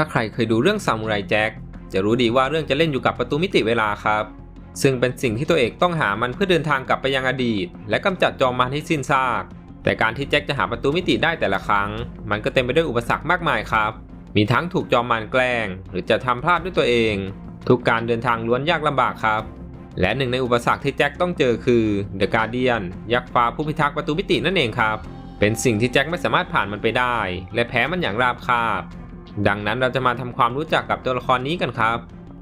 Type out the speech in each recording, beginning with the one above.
ถ้าใครเคยดูเรื่องซามูไรแจ็คจะรู้ดีว่าเรื่องจะเล่นอยู่กับประตูมิติเวลาครับ ซึ่งเป็นสิ่งที่ตัวเอกต้องหามันเพื่อเดินทางกลับไปยังอดีต และกำจัดจอมมารให้สิ้นซาก แต่การที่แจ็คจะหาประตูมิติได้แต่ละครั้ง มันก็เต็มไปด้วยอุปสรรคมากมายครับ มีทั้งถูกจอมมารแกล้ง หรือจะทำพลาดด้วยตัวเอง ทุกการเดินทางล้วนยากลำบากครับ และหนึ่งในอุปสรรคที่แจ็คต้องเจอคือเดอะการเดียนยักษ์ฟ้าผู้พิทักษ์ประตูมิตินั่นเองครับ เป็นสิ่งที่แจ็คไม่สามารถผ่านมันไปได้ และแพ้มันอย่างราบคาบ ดังนั้นเราจะมาทำความรู้จักกับตัวละครนี้กันครับ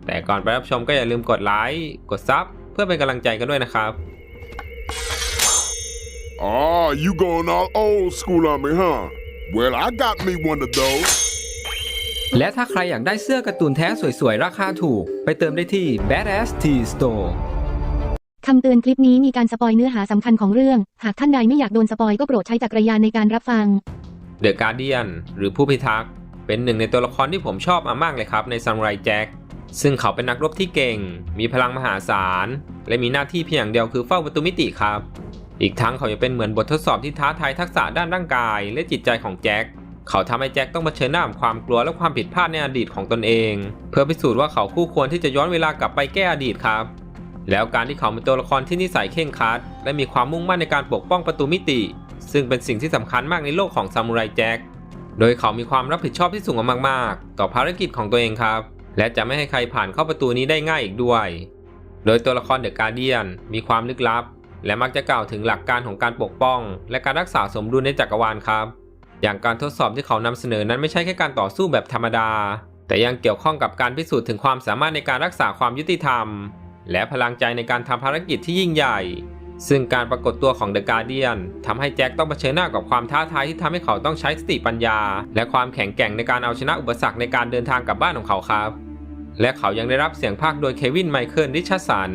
แต่ก่อนไปรับชมก็อย่าลืมกดไลค์กดซับเพื่อเป็นกำลังใจกันด้วยนะครับ Oh, you going all old school on me, huh? Well, I got me one of those. และถ้าใครอยากได้เสื้อการ์ตูนแท้สวยๆ ราคาถูก ไปเติมได้ที่ Badass T Store คำเตือนคลิปนี้มีการสปอยเนื้อหาสำคัญของเรื่อง หากท่านใดไม่อยากโดนสปอยก็โปรดใช้จักรยานในการรับฟัง The Guardian หรือผู้พิทักษ์ เป็นหนึ่งในตัวละครที่ผมชอบมามากเลยครับใน Samurai Jack ซึ่งเขาเป็นนักรบที่เก่ง มีพลังมหาศาล และมีหน้าที่เพียงอย่างเดียวคือเฝ้าประตูมิติครับ อีกทั้งเขายังเป็นเหมือนบททดสอบที่ท้าทายทักษะด้านร่างกาย และจิตใจของแจ็ค เขาทำให้แจ็คต้องเผชิญหน้ากับความกลัวและความผิดพลาดในอดีตของตนเอง เพื่อพิสูจน์ว่าเขาคู่ควรที่จะย้อนเวลากลับไปแก้อดีตครับ แล้วการที่เขาเป็นตัวละครที่นิสัยเข่งคัด และมีความมุ่งมั่นในการปกป้องประตูมิติ ซึ่งเป็นสิ่งที่สำคัญมากในโลกของซามูไรแจ็ค โดยเขามีความรับผิดชอบที่สูงมากๆ ต่อภารกิจของตัวเองครับ และจะไม่ให้ใครผ่านเข้าประตูนี้ได้ง่ายอีกด้วย โดยตัวละครเดอะการเดียนมีความลึกลับ และมักจะกล่าวถึงหลักการของการปกป้อง และการรักษาสมดุลในจักรวาลครับ อย่างการทดสอบที่เขานำเสนอนั้นไม่ใช่แค่การต่อสู้แบบธรรมดา แต่ยังเกี่ยวข้องกับการพิสูจน์ถึงความสามารถในการรักษาความยุติธรรม และพลังใจในการทำภารกิจที่ยิ่งใหญ่ ซึ่งการปรากฏตัวของเดอะการเดียนทำให้แจ็คต้องเผชิญหน้ากับความท้าทายที่ทำให้เขาต้องใช้สติปัญญา และความแข็งแกร่งในการเอาชนะอุปสรรคในการเดินทางกลับบ้านของเขาครับ และเขายังได้รับเสียงภาคโดยเควินไมเคิลริชสัน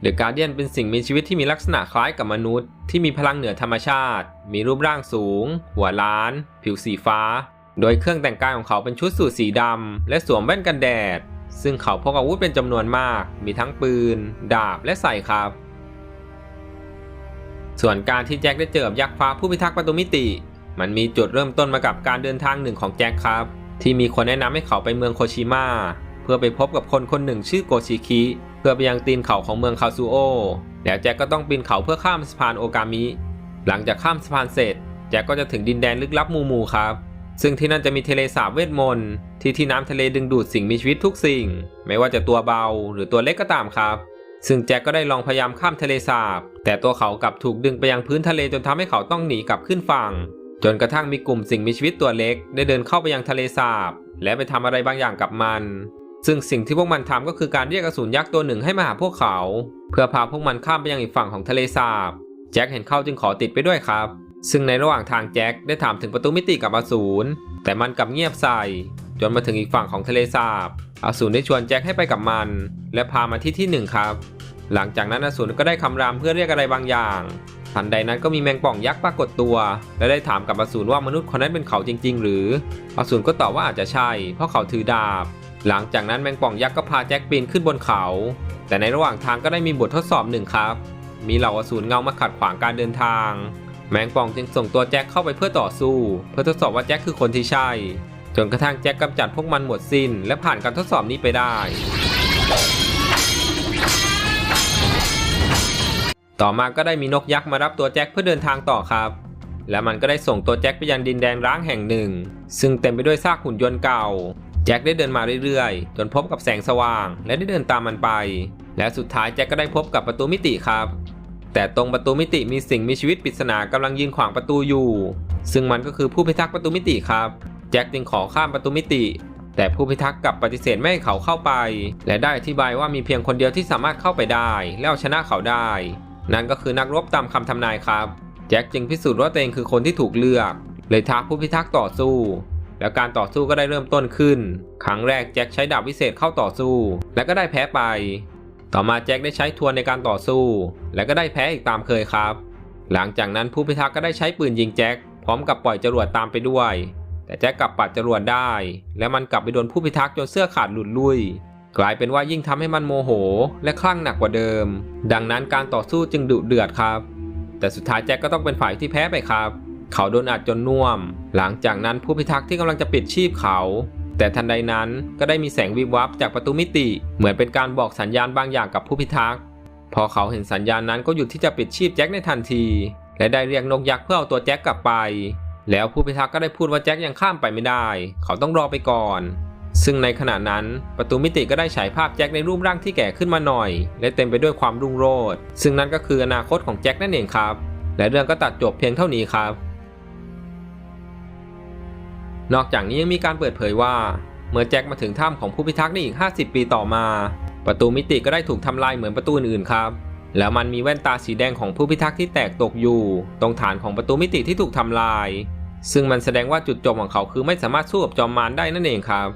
เดอะการเดียนเป็นสิ่งมีชีวิตที่มีลักษณะคล้ายกับมนุษย์ ที่มีพลังเหนือธรรมชาติ มีรูปร่างสูง หัวล้าน ผิวสีฟ้า โดยเครื่องแต่งกายของเขาเป็นชุดสูทสีดำและสวมแว่นกันแดด ซึ่งเขาพกอาวุธเป็นจำนวนมาก มีทั้งปืน ดาบและใส่ครับ ส่วนการที่แจ็คได้เจอยักษ์ฟ้าผู้พิทักษ์ประตูมิติ มันมีจุดเริ่มต้นมากับการเดินทางหนึ่งของแจ็คครับ ที่มีคนแนะนำให้เขาไปเมืองโคชิมะเพื่อไปพบกับคนคนหนึ่งชื่อโกชิคิ เพื่อไปยังตีนเขาของเมืองคาซูโอแล้วแจ็คก็ต้องปีนเขาเพื่อข้ามสะพานโอกามิ หลังจากข้ามสะพานเสร็จ แจ็คก็จะถึงดินแดนลึกลับมูมูครับ ซึ่งที่นั่นจะมีทะเลสาบเวทมนต์ที่ที่น้ำทะเลดึงดูดสิ่งมีชีวิตทุกสิ่ง ไม่ว่าจะตัวเบาหรือตัวเล็กก็ตามครับ ซึ่งแจ็คก็ได้ลองพยายามข้ามทะเลสาบ แต่ตัวเขากลับถูกดึงไปยังพื้นทะเลจนทำให้เขาต้องหนีกลับขึ้นฝั่ง จนกระทั่งมีกลุ่มสิ่งมีชีวิตตัวเล็ก ได้เดินเข้าไปยังทะเลสาบ และไปทำอะไรบางอย่างกับมัน ซึ่งสิ่งที่พวกมันทำก็คือการเรียกอสูรยักษ์ตัวหนึ่งให้มาหาพวกเขา เพื่อพาพวกมันข้ามไปยังอีกฝั่งของทะเลสาบ แจ็คเห็นเข้าจึงขอติดไปด้วยครับ ซึ่งในระหว่างทางแจ็คได้ถามถึงประตูมิติกับอสูรแต่มันกลับเงียบใส่จนมาถึงอีกฝั่งของทะเลสาบอสูรได้ชวนแจ็คให้ไปกับมัน และพามาที่ที่หนึ่งครับ หลังจากนั้นอสูรก็ได้คำรามเพื่อเรียกอะไรบางอย่าง ทันใดนั้นก็มีแมงป่องยักษ์ปรากฏตัว และได้ถามกับอสูรว่ามนุษย์คนนั้นเป็นเขาจริง ๆ หรืออสูรก็ตอบว่าอาจจะใช่ เพราะเขาถือดาบ หลังจากนั้นแมงป่องยักษ์ก็พาแจ็คปีนขึ้นบนเขา แต่ในระหว่างทางก็ได้มีบททดสอบหนึ่งครับ มีเหล่าอสูรเงามาขัดขวางการเดินทาง แมงป่องจึงส่งตัวแจ็คเข้าไปเพื่อต่อสู้ เพื่อทดสอบว่าแจ็คคือคนที่ใช่ จนกระทั่งแจ็คกำจัดพวกมันหมดสิ้น และผ่านการทดสอบนี้ไปได้ ต่อมาก็ได้มีนกยักษ์มารับตัวแจ็คเพื่อเดินทางต่อครับ และมันก็ได้ส่งตัวแจ็คไปยังดินแดนร้างแห่งหนึ่ง ซึ่งเต็มไปด้วยซากหุ่นยนต์เก่า แจ็คได้เดินมาเรื่อยๆ จนพบกับแสงสว่าง และได้เดินตามมันไป และสุดท้ายแจ็คก็ได้พบกับประตูมิติครับ แต่ตรงประตูมิติมีสิ่งมีชีวิตปริศนากำลังยืนขวางประตูอยู่ ซึ่งมันก็คือผู้พิทักษ์ประตูมิติครับ แจ็คจึงขอข้ามประตูมิติ แต่ผู้พิทักษ์กลับปฏิเสธไม่ให้เขาเข้าไป และได้อธิบายว่ามีเพียงคนเดียวที่สามารถเข้าไปได้ และเอาชนะเขาได้ นั่นก็คือนักรบตามคำทำนายครับ แจ็คจึงพิสูจน์ว่าตัวเองคือคนที่ถูกเลือก เลยท้าผู้พิทักษ์ต่อสู้แล้วการต่อสู้ก็ได้เริ่มต้นขึ้น ครั้งแรกแจ็คใช้ดาบวิเศษเข้าต่อสู้ และก็ได้แพ้ไป ต่อมาแจ็คได้ใช้ทวนในการต่อสู้ และก็ได้แพ้อีกตามเคยครับ หลังจากนั้นผู้พิทักษ์ก็ได้ใช้ปืนยิงแจ็คพร้อมกับปล่อยจรวดตามไปด้วย แต่แจ็คกลับปัดจรวดได้ และมันกลับไปโดนผู้พิทักษ์จนเสื้อขาดหลุดลุ่ยกลายเป็นว่ายิ่งทำให้มันโมโห และคลั่งหนักกว่าเดิม ดังนั้นการต่อสู้จึงดุเดือดครับ แต่สุดท้ายแจ็คก็ต้องเป็นฝ่ายที่แพ้ไปครับ เขาโดนอัดจนน่วม หลังจากนั้นผู้พิทักษ์ที่กำลังจะปิดชีพเขา แต่ทันใดนั้นก็ได้มีแสงวิบวับจากประตูมิติ เหมือนเป็นการบอกสัญญาณบางอย่างกับผู้พิทักษ์พอเขาเห็นสัญญาณนั้นก็หยุดที่จะปิดชีพแจ็คในทันที และได้เรียกนกยักษ์เพื่อเอาตัวแจ็คกลับไป แล้วผู้พิทักษ์ก็ได้พูดว่าแจ็คยังข้ามไปไม่ได้ เขาต้องรอไปก่อน ซึ่งในขณะนั้นประตูมิติก็ได้ฉายภาพแจ็คในรูปร่างที่แก่ขึ้นมาหน่อย และเต็มไปด้วยความรุ่งโรจน์ซึ่งนั่นก็คืออนาคตของแจ็คนั่นเองครับ และเรื่องก็ตัดจบเพียงเท่านี้ครับ นอกจากนี้ยังมีการเปิดเผยว่า เมื่อแจ็คมาถึงถ้ำของผู้พิทักษ์ในอีก 50 ปีต่อมา ประตูมิติก็ได้ถูกทำลายเหมือนประตูอื่นๆครับ แล้วมันมีแว่นตาสีแดงของผู้พิทักษ์ที่แตกตกอยู่ ตรงฐานของประตูมิติที่ถูกทำลาย ซึ่งมันแสดงว่าจุดจบของเขาคือไม่สามารถสู้กับจอมมารได้นั่นเองครับ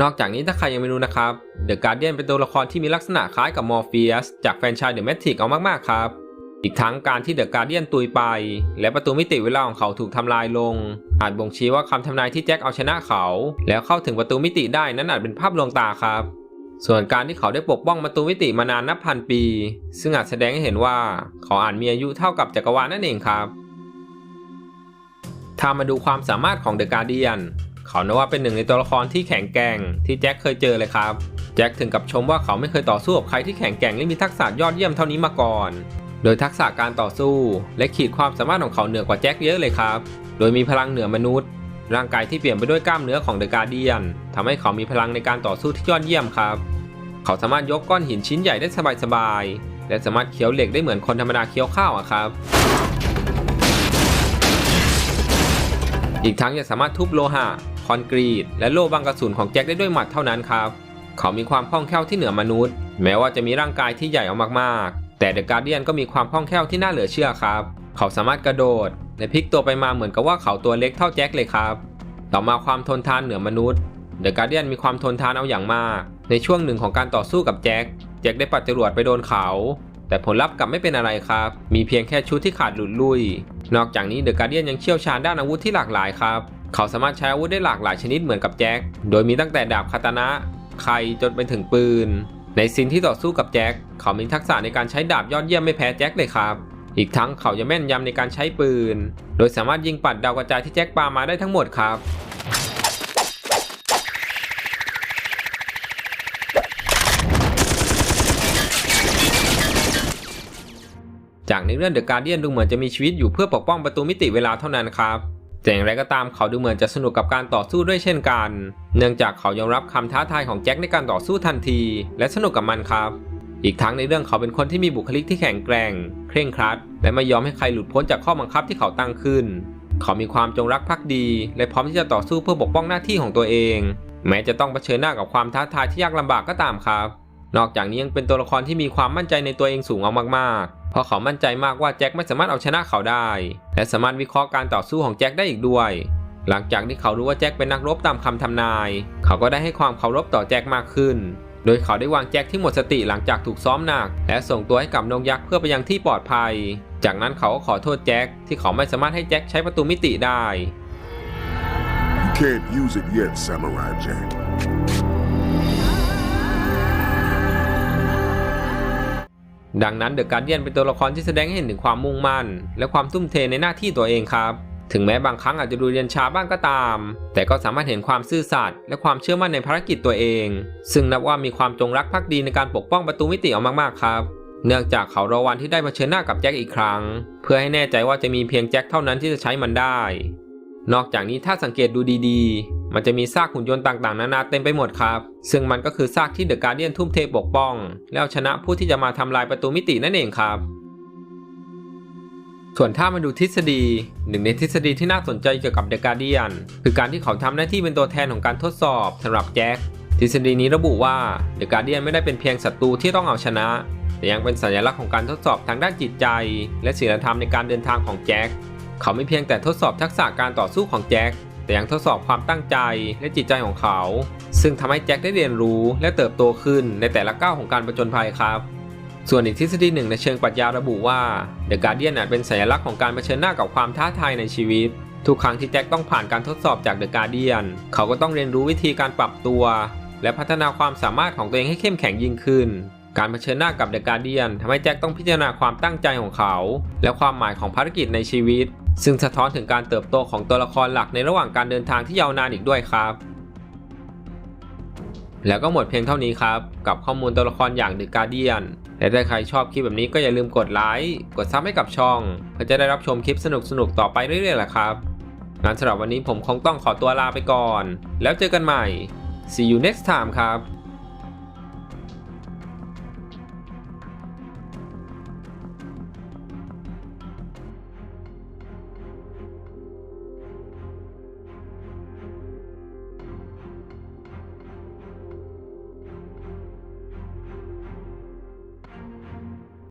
นอกจากนี้ถ้าใครยังไม่รู้นะครับ เดอะการ์เดียนเป็นตัวละครที่มีลักษณะคล้ายกับมอร์ฟีสจากแฟรนไชส์เดอะแมทริกเอามากๆครับ อีกทั้งการที่เดอะการเดียนตุยไป และประตูมิติเวลาของเขาถูกทำลายลง อาจบ่งชี้ว่าคำทำนายที่แจ็คเอาชนะเขา แล้วเข้าถึงประตูมิติได้นั้นอาจเป็นภาพลวงตาครับ ส่วนการที่เขาได้ปกป้องประตูมิติมานานนับพันปี ซึ่งอาจแสดงให้เห็นว่าเขาอาจมีอายุเท่ากับจักรวาลนั่นเองครับถ้ามาดูความสามารถของเดอะการเดียนเขานับว่าเป็นหนึ่งในตัวละครที่แข็งแกร่งที่แจ็คเคยเจอเลยครับ แจ็คถึงกับชมว่าเขาไม่เคยต่อสู้กับใครที่แข็งแกร่งและมีทักษะยอดเยี่ยมเท่านี้มาก่อน โดยทักษะการต่อสู้ และขีดความสามารถของเขาเหนือกว่าแจ็คเยอะเลยครับ โดยมีพลังเหนือมนุษย์ ร่างกายที่เปลี่ยนไปด้วยกล้ามเนื้อของเดอะการเดียนทำให้เขามีพลังในการต่อสู้ที่ยอดเยี่ยมครับ เขาสามารถยกก้อนหินชิ้นใหญ่ได้สบายๆ และสามารถเคี้ยวเหล็กได้เหมือนคนธรรมดาเคี้ยวข้าวครับ อีกทั้งยังสามารถทุบโลหะ คอนกรีต และโล่บังกระสุนของแจ็คได้ด้วยหมัดเท่านั้นครับ เขามีความคล่องแคล่วที่เหนือมนุษย์ แม้ว่าจะมีร่างกายที่ใหญ่ออกมากๆ แต่เดอะการเดียนก็มีความคล่องแคล่วที่น่าเหลือเชื่อครับ เขาสามารถกระโดดและพลิกตัวไปมาเหมือนกับว่าเขาตัวเล็กเท่าแจ็คเลยครับต่อมาความทนทานเหนือมนุษย์เดอะการเดียนมีความทนทานเอาอย่างมาก ในช่วงหนึ่งของการต่อสู้กับแจ็คแจ็คได้ปัดจรวดไปโดนเขา แต่ผลลัพธ์กลับไม่เป็นอะไรครับ มีเพียงแค่ชุดที่ขาดหลุดลุย นอกจากนี้เดอะการเดียนยังเชี่ยวชาญด้านอาวุธที่หลากหลายครับเขาสามารถใช้อาวุธได้หลากหลายชนิดเหมือนกับแจ็ค โดยมีตั้งแต่ดาบคาตานะ ไคจนไปถึงปืน ในซีนที่ต่อสู้กับแจ็คเขามีทักษะในการใช้ดาบยอดเยี่ยมไม่แพ้แจ็คเลยครับ อีกทั้งเขายังแม่นยำในการใช้ปืน โดยสามารถยิงปัดดาวกระจายที่แจ็คปามาได้ทั้งหมดครับจากในเรื่องเดอะการเดียนดูเหมือนจะมีชีวิตอยู่เพื่อปกป้องประตูมิติเวลาเท่านั้นครับ แต่อย่างไรก็ตามเขาดูเหมือนจะสนุกกับการต่อสู้ด้วยเช่นกัน เนื่องจากเขายอมรับคำท้าทายของแจ็คในการต่อสู้ทันที และสนุกกับมันครับ อีกทั้งในเรื่องเขาเป็นคนที่มีบุคลิกที่แข็งแกร่ง เคร่งครัด และไม่ยอมให้ใครหลุดพ้นจากข้อบังคับที่เขาตั้งขึ้น เขามีความจงรักภักดี และพร้อมที่จะต่อสู้เพื่อปกป้องหน้าที่ของตัวเอง แม้จะต้องเผชิญหน้ากับความท้าทายที่ยากลำบากก็ตามครับ นอกจากนี้ยังเป็นตัวละครที่มีความมั่นใจในตัวเองสูงมากๆ เพราะเขามั่นใจมากว่าแจ็คไม่สามารถเอาชนะเขาได้ และสามารถวิเคราะห์การต่อสู้ของแจ็คได้อีกด้วย หลังจากที่เขารู้ว่าแจ็คเป็นนักรบตามคำทำนาย เขาก็ได้ให้ความเคารพต่อแจ็คมากขึ้น โดยเขาได้วางแจ็คที่หมดสติหลังจากถูกซ้อมหนัก และส่งตัวให้กับนกยักษ์เพื่อไปยังที่ปลอดภัย จากนั้นเขาก็ขอโทษแจ็คที่เขาไม่สามารถให้แจ็คใช้ประตูมิติได้ You can't use it yet, Samurai Jack. ดังนั้นเดอะการเดียนเป็นตัวละครที่แสดงให้เห็นถึงความมุ่งมั่น และความทุ่มเทในหน้าที่ตัวเองครับ ถึงแม้บางครั้งอาจจะดูเรียนช้าบ้างก็ตาม แต่ก็สามารถเห็นความซื่อสัตย์และความเชื่อมั่นในภารกิจตัวเอง ซึ่งนับว่ามีความจงรักภักดีในการปกป้องประตูมิติเอามากๆครับ เนื่องจากเขารอวันที่ได้เผชิญหน้ากับแจ็คอีกครั้ง เพื่อให้แน่ใจว่าจะมีเพียงแจ็คเท่านั้นที่จะใช้มันได้ นอกจากนี้ถ้าสังเกตดูดีๆ มันจะมีซากหุ่นยนต์ต่างๆ นานาเต็มไปหมดครับ ซึ่งมันก็คือซากที่เดอะการเดียนทุ่มเทปกป้อง แล้วชนะผู้ที่จะมาทำลายประตูมิตินั่นเองครับ ส่วนถ้ามาดูทฤษฎี หนึ่งในทฤษฎีที่น่าสนใจเกี่ยวกับเดอะการเดียนคือการที่เขาทำหน้าที่เป็นตัวแทนของการทดสอบสำหรับแจ็คทฤษฎีนี้ระบุว่าเดอะการเดียนไม่ได้เป็นเพียงศัตรูที่ต้องเอาชนะ แต่ยังเป็นสัญลักษณ์ของการทดสอบทางด้านจิตใจ และศีลธรรมในการเดินทางของแจ็ค เขาไม่เพียงแต่ทดสอบทักษะการต่อสู้ของแจ็คแต่ยังทดสอบความตั้งใจและจิตใจของเขา ซึ่งทำให้แจ็คได้เรียนรู้และเติบโตขึ้นในแต่ละก้าวของการประจนภัยครับ ส่วนอีกทฤษฎีหนึ่งในเชิงปรัชญาระบุว่าเดอะการเดียนอาจเป็นสัญลักษณ์ของการเผชิญหน้ากับความท้าทายในชีวิต ทุกครั้งที่แจ็คต้องผ่านการทดสอบจากเดอะการเดียนเขาก็ต้องเรียนรู้วิธีการปรับตัว และพัฒนาความสามารถของตัวเองให้เข้มแข็งยิ่งขึ้น การเผชิญหน้ากับเดอะการเดียนทำให้แจ็คต้องพิจารณาความตั้งใจของเขา และความหมายของภารกิจในชีวิต ซึ่งสะท้อนถึงการเติบโตของตัวละครหลักในระหว่างการเดินทางที่ยาวนานอีกด้วยครับ แล้วก็หมดเพียงเท่านี้ครับ กับข้อมูลตัวละครอย่าง The Guardian และถ้าใครชอบคลิปแบบนี้ก็อย่าลืมกดไลค์กดซับให้กับช่อง เพื่อจะได้รับชมคลิปสนุกๆต่อไปเรื่อยๆแหละครับงั้นสำหรับวันนี้ผมคงต้องขอตัวลาไปก่อน แล้วเจอกันใหม่ see you next time ครับ